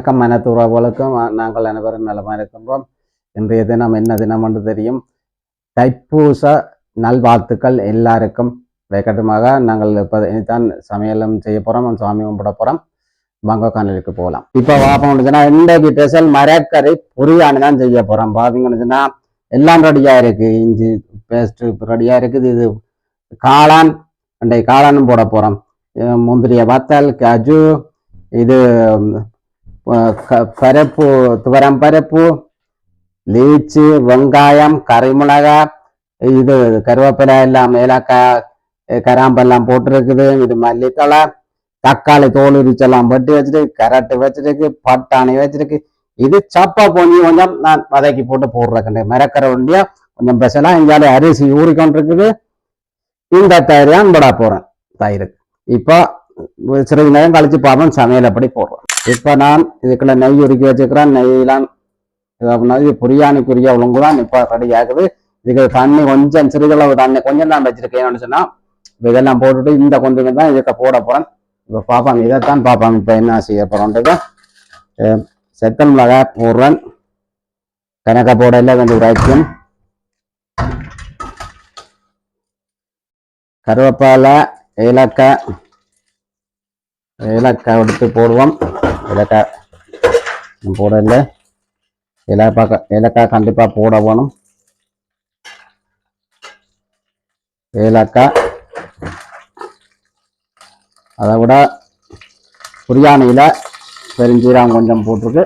வணக்கம் மனத்துறவுகளுக்கும் நாங்கள் அனைவரும் நலமாக இருக்கின்றோம். இன்றைய தினம் என்ன தினம் என்று தெரியும். தைப்பூச நல்வாழ்த்துக்கள் எல்லாருக்கும். வேகட்டமாக நாங்கள் இப்போ தான் சமையலும் செய்ய போகிறோம் சாமி கும்பிட போகிறோம் வாங்க போகலாம். இப்போ பார்ப்போம்னுச்சுன்னா இன்றைக்கு ஸ்பெஷல் மரக்கறி பொரியானு தான் செய்ய போகிறோம் பார்த்தீங்கன்னு எல்லாம் ரெடியாக இருக்குது இஞ்சி பேஸ்ட்டு ரெடியாக இருக்குது. இது காளான் அன்றைய காளானும் போட போகிறோம் முந்திரிய வத்தல் கஜு இது பருப்பு துவரம் பருப்பு லீச்சு வெங்காயம் கறிமிளகாய் இது கருவேப்பிலை எல்லாம் ஏலக்காய் கராம்பெல்லாம் போட்டிருக்குது இது மல்லித்தலை தக்காளி தோல் உரிச்செல்லாம் பட்டி வச்சிருக்கு கரட்டு வச்சிருக்கு பட்டாணி வச்சிருக்கு இது சப்பா பொங்கி கொஞ்சம் நான் வதக்கி போட்டு போடுறேன் மரக்கரை ஒண்டியா கொஞ்சம் ஸ்பெஷலாக எங்கேயாவது அரிசி ஊறிக்கொண்டிருக்குது இந்த தயிர் தான் போட போறேன் தயிருக்கு இப்போ சிறிது நேரம் கழிச்சு பார்ப்போம் சமையல் அப்படி போடுறோம் இப்போ நான் இதுக்குள்ள நெய் உருக்கி வச்சுக்கிறேன். நெய்யெல்லாம் இது அப்படின்னா இது பிரியாணிக்குரிய ஒழுங்கு தான் இப்போ ரெடி ஆகுது. இதுக்கு தண்ணி கொஞ்சம் சிறிதளவு தண்ணி கொஞ்சம் தான் வச்சிருக்கேன்னு சொன்னால் இதெல்லாம் போட்டுட்டு இந்த கொஞ்சம் தான் இதுக்கு போட போகிறேன் இப்போ பார்ப்பாங்க இதைத்தான் பார்ப்பாங்க இப்போ என்ன செய்ய போகிறோன்றது செத்தல் மிளகாய் போடுறேன். போட போடல கொஞ்சம் உரைக்கும் கருவேப்பாலை ஏலக்காய் ஏலக்காய் எடுத்து போடுவோம். ஏலக்காய். போடல. ஏலக்காய் ஏலக்காய் கண்டிப்பாக போட வேணும். ஏலக்காய். அதை விட பிரியாணியில் பெருஞ்சீரகம் கொஞ்சம் போட்டிருக்கு.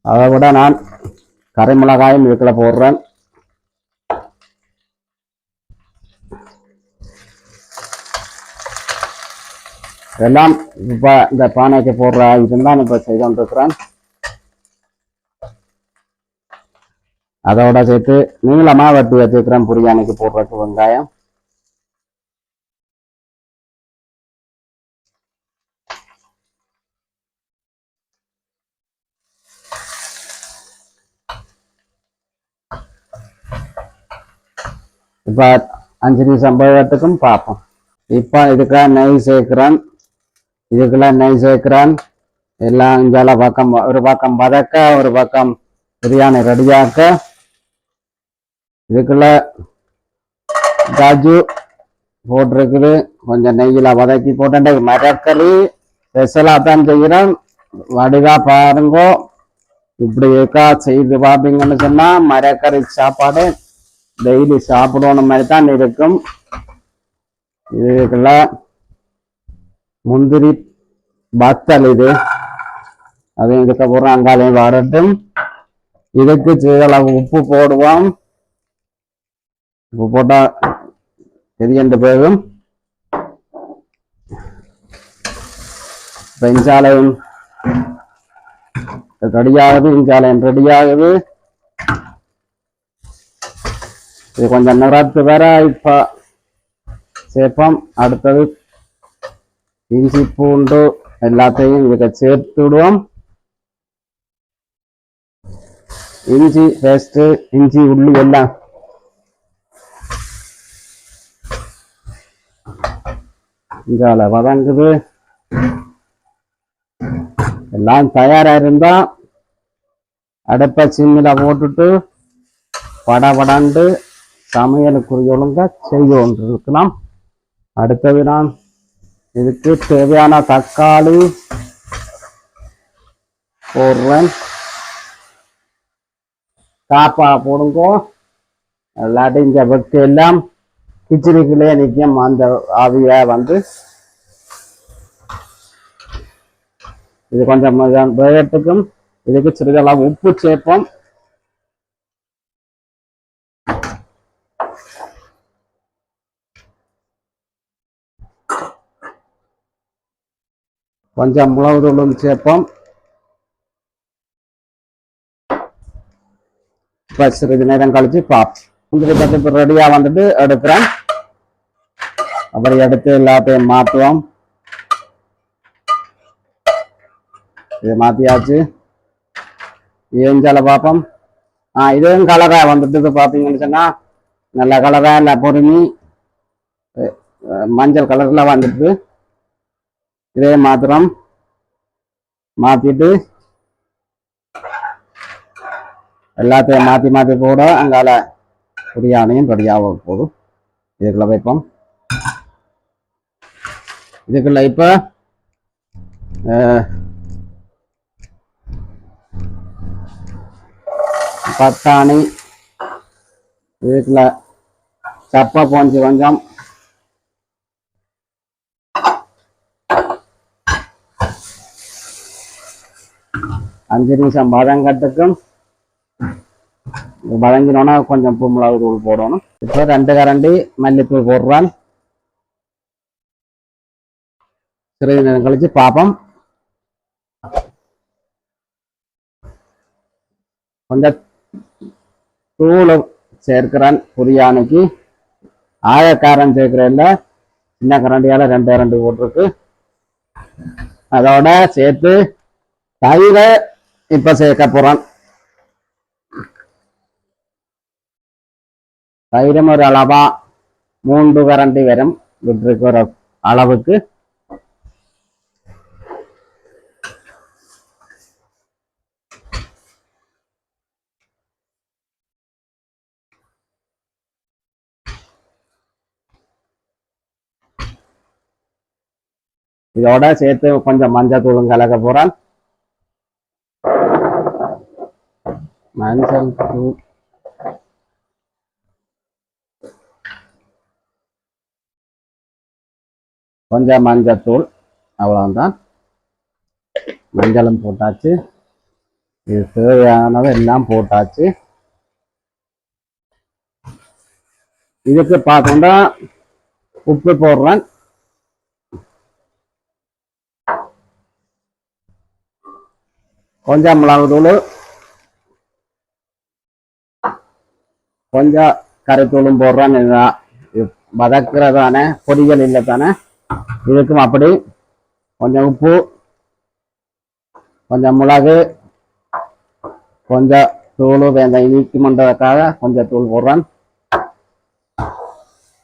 அதை விட நான் கரைமிளகாயும் வீட்டில் போடுறேன். இதெல்லாம் இப்போ இந்த பானைக்கு போடுற இதுதான் இப்போ செய்து கொண்டிருக்கிறேன் அதோட சேர்த்து நீளமாக வெட்டி வச்சுருக்கிறேன் பிரியாணிக்கு போடுறதுக்கு வெங்காயம். இப்போ அஞ்சு நிமிஷம் போகிறதுக்கும் பார்ப்போம். இப்போ இதுக்காக நெய் சேர்க்குறேன் இதுக்கெல்லாம் நெய் சேர்க்கிறான்? எல்லாம் இஞ்சால பக்கம் ஒரு பக்கம் வதக்க ஒரு பக்கம் பிரியாணி ரெடியாக்க இதுக்குள்ள காஜு போட்டிருக்குது. கொஞ்சம் நெய்யில் வதக்கி போட்டேன் மரக்கறி ஸ்பெஷலாக தான் செய்கிறேன் வடிவா பாருங்கோ. இப்படி இருக்கா? செய்து பார்த்தீங்கன்னு சொன்னால் மரக்கறி சாப்பாடு டெய்லி சாப்பிடணும் மாதிரி தான் இருக்கும். இதுக்குள்ள முந்திரி வத்தல் இது அது இதுக்கப்புறம் அங்காலையும் வரட்டும் இதுக்கு சிறிதளவு உப்பு போடுவோம் உப்பு போட்டா எரியண்டு போகும் பெஞ்சாலையும் ரெடியாகுது இஞ்சாலையும் ரெடியாகுது இது கொஞ்சம் நிறத்து வேற இப்ப சேர்ப்போம் அடுத்தது இஞ்சி பூண்டு எல்லாத்தையும் இதுக்கு சேர்த்து விடுவோம் இஞ்சி பேஸ்ட் இஞ்சி உள்ளி எல்லாம் இங்கால வதங்குது எல்லாம் தயாராக இருந்தால் அடுப்பை சிம்மில போட்டுட்டு படபடண்டு சமையலுக்குரிய ஒழுங்கா செய்து கொண்டிருக்கலாம் அடுத்தது நான் இதுக்கு தேவையான தக்காளி போடுறேன். காப்பா போடுங்கோ. இல்லாட்டி இந்த வெட்டு எல்லாம் கிச்சடிக்குள்ளே நிற்கும் அந்த ஆவிய வந்து. இது கொஞ்சம் வேகத்துக்கும் இதுக்கு சிறிதளவு உப்பு சேர்ப்போம். கொஞ்சம் மிளகு தூளும் சேர்ப்போம். இப்போ சிறிது நேரம் கழிச்சு பார்ப்போம் முந்திரி பருப்பு ரெடியாக வந்துட்டு எடுக்கிறேன் அப்புறம் எடுத்து எல்லாத்தையும் மாற்றுவோம் இது மாற்றியாச்சு ஏஞ்சால பார்ப்போம் ஆ இதுவும் கலராக வந்துட்டு பார்த்தீங்கன்னு சொன்னால் நல்ல கலராக நல்லா பொறுமி. மஞ்சள் கலரில் வந்துட்டு இதே மாத்திரம் மாத்திட்டு எல்லாத்தையும் மாத்தி மாத்தி போட அங்கால பிரியாணியும் ரெடியாக போதும். இதுக்குள்ள வைப்போம். இதுக்குள்ள இப்ப பட்டாணி இதுக்குள்ள சப்பை போஞ்சு கொஞ்சம் அஞ்சு நிமிஷம் பதங்கட்டுக்கும் பதங்கினோன்னா கொஞ்சம் பூ மிளகு தூள் போடணும். இப்போ ரெண்டு கரண்டி மல்லிப்பூ போடுறான். சிறிது நேரம் கழிச்சு பார்ப்போம். கொஞ்சம் தூள் சேர்க்கிறான் பிரியாணிக்கு ஆயக்காரன் சேர்க்கிறேன் சின்ன கரண்டியால ரெண்டு கரண்டி போட்டிருக்கு. அதோட சேர்த்து தயிரை இப்ப சேர்க்க போறான். தயிரும் ஒரு அளவா மூன்று கரண்டி வரும். விட்டுருக்கு ஒரு அளவுக்கு. இதோட சேர்த்து கொஞ்சம் மஞ்சள் தூளும் கலக்க போறான். மஞ்சள் தூள் கொஞ்சம் மஞ்சத்தூள் அவ்வளோதான் மஞ்சளும் போட்டாச்சு. இது தேவையானது எல்லாம் போட்டாச்சு. இதுக்கு பார்த்தோம்னா உப்பு போடுறேன். கொஞ்சம் மிளகுத்தூள் கொஞ்சம் கரைத்தூளும் போடுறேன் இதுதான் வதக்குறதானே பொடிகள் இல்லை தானே இதுக்கும் அப்படி கொஞ்சம் உப்பு கொஞ்சம் மிளகு கொஞ்சம் தூள் வேந்த இனிக்கு பண்ணுறதுக்காக கொஞ்சம் தூள் போடுறேன்.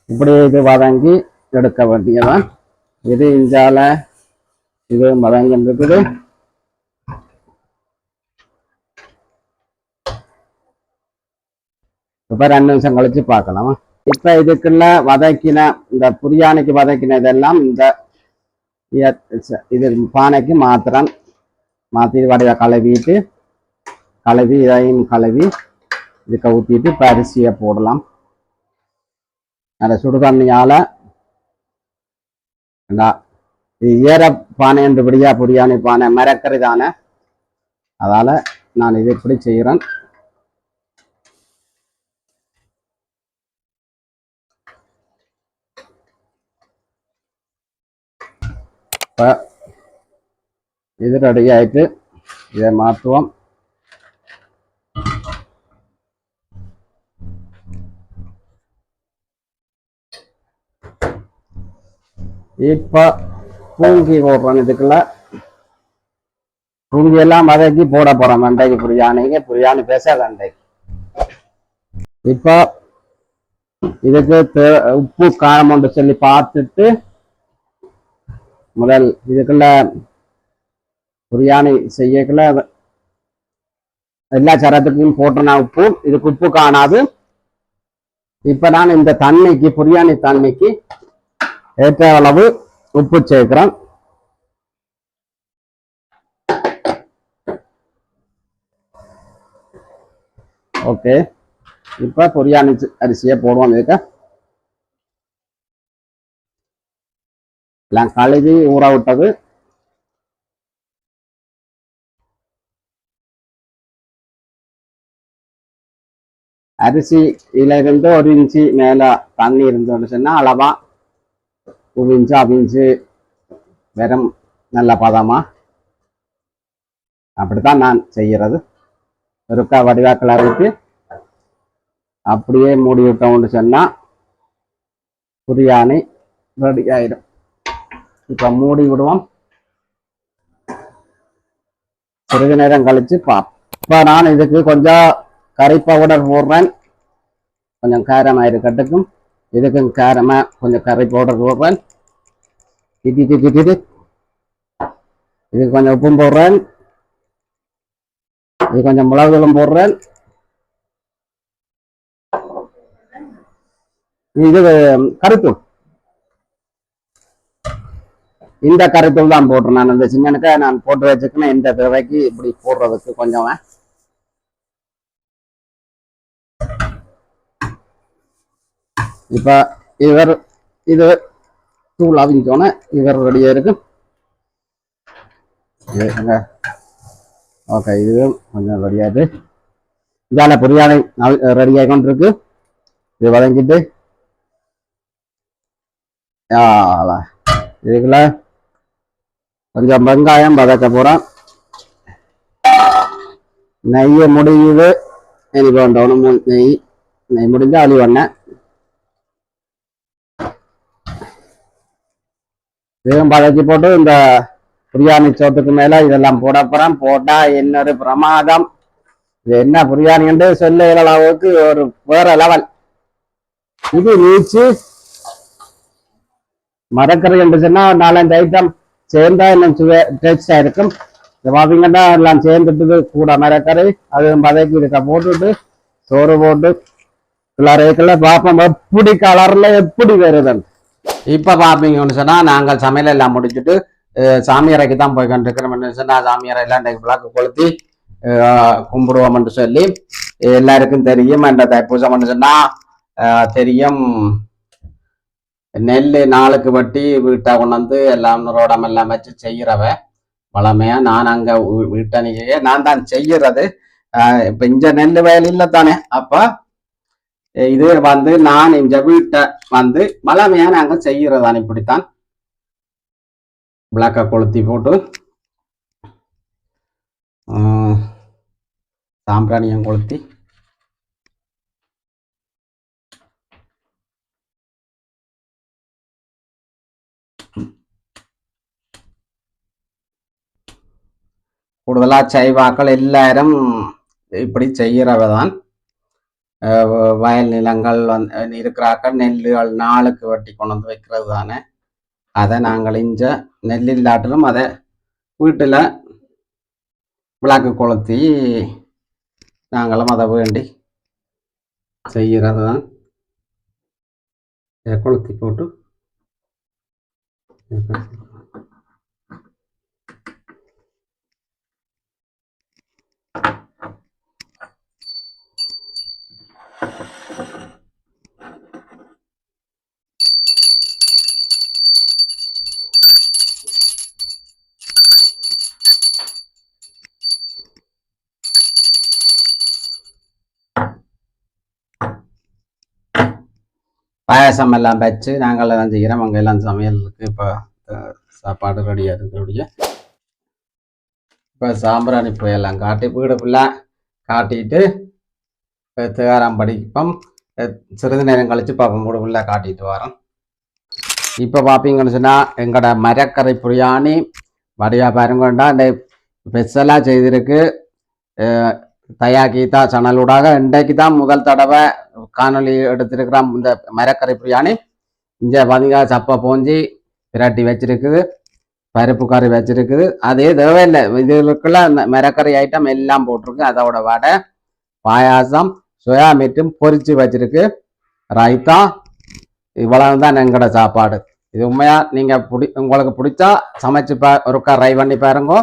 இப்படி இது வதங்கி எடுக்க வேண்டியதான் இது இஞ்சால இது வதங்கி இருக்குது இப்போ ரெண்டு நிமிஷம் கழிச்சு பார்க்கலாம். இப்ப இதுக்குள்ள வதக்கின இந்த புரியாணிக்கு வதக்கின இதெல்லாம் இந்த இது பானைக்கு மாத்திரம் மாற்றி வடைய கழுவிட்டு கழுவி இதையும் கழுவி இதுக்கு ஊத்திட்டு இப்போ அரிசியை போடலாம். அந்த சுடு தண்ணியால இது ஏற பானை என்றபடியா பிரியாணி பானை மரக்கறி தானே? அதால நான் இது இப்படி செய்கிறேன் இப்போ இது ரெடி ஆயிட்டு இதை மாற்றுவோம். இப்போ பூங்கி போடுறோம் இதுக்குள்ள. பூங்கி எல்லாம் வதக்கி போட போறோம் அண்டைக்கு பிரியாணிக்கு புரியானு பேசாத அண்டைக்கு இப்போ இதுக்கு உப்பு காரம் ஒன்று சொல்லி பார்த்துட்டு முதல் இதுக்குள்ள பிரியாணி செய்யக்குள்ள எல்லா சரத்துக்கும் போட்டுனா உப்பு இதுக்கு உப்பு காணாது. இப்ப நான் இந்த தண்ணிக்கு பிரியாணி தண்ணிக்கு ஏற்ற அளவு உப்பு சேர்க்கிறேன். ஓகே. இப்போ பொரியாணி அரிசியை போடுவோம் இதுக்கு. எல்லாம் கழுவி ஊற விட்டது அரிசியில இருந்து ஒரு இன்ச்சு மேல தண்ணி இருந்தோன்னு சொன்னா அளவா உவிஞ்சு அவிஞ்சு வெறும் நல்ல பதமா அப்படித்தான் நான் செய்கிறது ஒருக்கா வடிவா கிளறிட்டு அப்படியே மூடி விட்டோம்னு சொன்னா பிரியாணி ரெடி ஆயிடும் இப்போ மூடி விடுவோம். சிறிது நேரம் கழிச்சு பாப். நான் இதுக்கு கொஞ்சம் கறி பவுடர் போடுறேன். கொஞ்சம் காரமாக இருக்கட்டுக்கும் இதுக்கும் காரமா கொஞ்சம் கறி பவுடர் போடுறேன். திட்டி திட்டி திட்டி இது இதுக்கு கொஞ்சம் உப்பும் போடுறேன். இது கொஞ்சம் மிளகுகளும் போடுறேன். இது கருத்தூள். இந்த கருத்தூள் தான் போடுறேன் நான் இந்த சின்னனுக்கு நான் போட்டு வச்சுக்கணும் இந்த தேவைக்கு இப்படி போடுறதுக்கு கொஞ்சம் இப்ப இவர் இது தூள் அவிஞ்சோன்னே இவர் ரெடியாக இருக்கு. ஓகே இதுவும் கொஞ்சம் ரெடியாது இதான பிரியாணி ரெடி ஆகிக்கொண்டு இருக்கு இது வதங்கிட்டு. இதுக்குள்ள கொஞ்சம் வெங்காயம் வதக்க போகிறோம் நெய்யை முடியுது. இனி வேண்டணும் நெய் நெய் முடிஞ்சா அழி பண்ணேன் வேகம் பதக்கி போட்டு இந்த பிரியாணி சோத்துக்கு மேல இதெல்லாம் போட போகிறேன் போட்டா இன்னொரு பிரமாதம். இது என்ன பிரியாணி என்று சொல்ல இயலாத அளவுக்கு ஒரு வேற லெவல் இது நீச்சு மரக்கறி என்று சொன்னால் நாலஞ்சு ஐட்டம் சேர்ந்தா இன்னும் சுவை டேஸ்டா இருக்கும் இது பாத்தீங்கன்னா எல்லாம் சேர்ந்துட்டு கூட மரக்கறி அது வதக்கி இருக்க போட்டுட்டு சோறு போட்டு கிளறைக்குள்ள பார்ப்போம் எப்படி கலர்ல எப்படி வருதுன்னு இப்ப பாப்பீங்கன்னு சொன்னா நாங்கள் சமையல் எல்லாம் முடிச்சுட்டு சாமியாரைக்கு தான் போய் கொண்டிருக்கிறோம்னு சொன்னா சாமியாரை எல்லாம் இன்றைக்கு விளக்கு கொளுத்தி கும்பிடுவோம்னு சொல்லி எல்லாருக்கும் தெரியும் அந்த தைப்பூசம்னு சொன்னா அஹ், தெரியும் நெல் நாளுக்கு வட்டி வீட்டை கொண்டாந்து எல்லாம் ரோடம் எல்லாம் வச்சு செய்கிறவன் வளமையா நான் அங்க வீ- வீட்டணிக்கையே நான் தான் செய்யறது இப்ப இங்க நெல் வயல் இல்லை தானே. அப்ப இது வந்து நான் இந்த வீட்டை வந்து வளமையா நாங்க செய்யறதான் இப்படித்தான் விளக்க கொளுத்தி போட்டு சாம்பிராணியம் கொளுத்தி கூடுதலாக சைவாக்கள் எல்லாரும் இப்படி செய்யறவ தான் வயல் நிலங்கள் வந்து இருக்கிறாக்கள் நெல்லுகள் நாளுக்கு வெட்டி கொண்டு வந்து வைக்கிறது தானே அதை நாங்கள் இஞ்ச நெல்லில்லாட்டிலும் அதை வீட்டில் விளக்கு கொளுத்தி நாங்களும் அதை வேண்டி செய்கிறது தான் கொளுத்தி போட்டு பாயாசம் எல்லாம் வச்சு நாங்கள் எல்லாம் செய்கிறோம். அங்கே எல்லாம் சமையலுக்கு இப்போ சாப்பாடு ரெடியாக இருக்கிறபடியே இப்போ சாம்பிராணி போயெல்லாம் காட்டி வீடு ஃபுல்லாக காட்டிட்டு தேராம் படிப்போம் சிறிது நேரம் கழித்து பார்ப்போம் வீடு ஃபுல்லாக காட்டிட்டு வரோம் இப்போ பார்ப்பீங்கன்னு சொன்னால் எங்களோட மரக்கரை பிரியாணி வடியா பாருங்கண்டா இந்த ஸ்பெஷலாக செய்திருக்கு தயாக்கி தயா கீதா சேனலூடாக இன்றைக்கு தான் முதல் தடவை காணொலி எடுத்திருக்கிறோம் இந்த மரக்கரை பிரியாணி இங்கே பார்த்தீங்கன்னா சப்பை போஞ்சி விரட்டி வச்சிருக்குது பருப்பு கறி வச்சிருக்குது. அதே தேவையில்லை இதுக்குள்ள இந்த மரக்கறி ஐட்டம் எல்லாம் போட்டிருக்கு. அதோட வடை பாயாசம் சோயா மீட்டும் பொரிச்சு வச்சிருக்கு. ரைத்தா இவ்வளவு தான் எங்களோட சாப்பாடு. இது உண்மையா? நீங்க பிடி உங்களுக்கு பிடிச்சா சமைச்சு பா ஒருக்கா ட்ரை பண்ணி பாருங்க.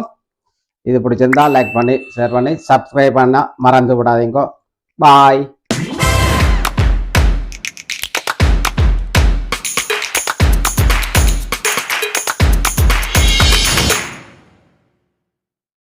இது பிடிச்சிருந்தா லைக் பண்ணி ஷேர் பண்ணி சப்ஸ்கிரைப் பண்ண மறந்து விடாதீங்க. பாய்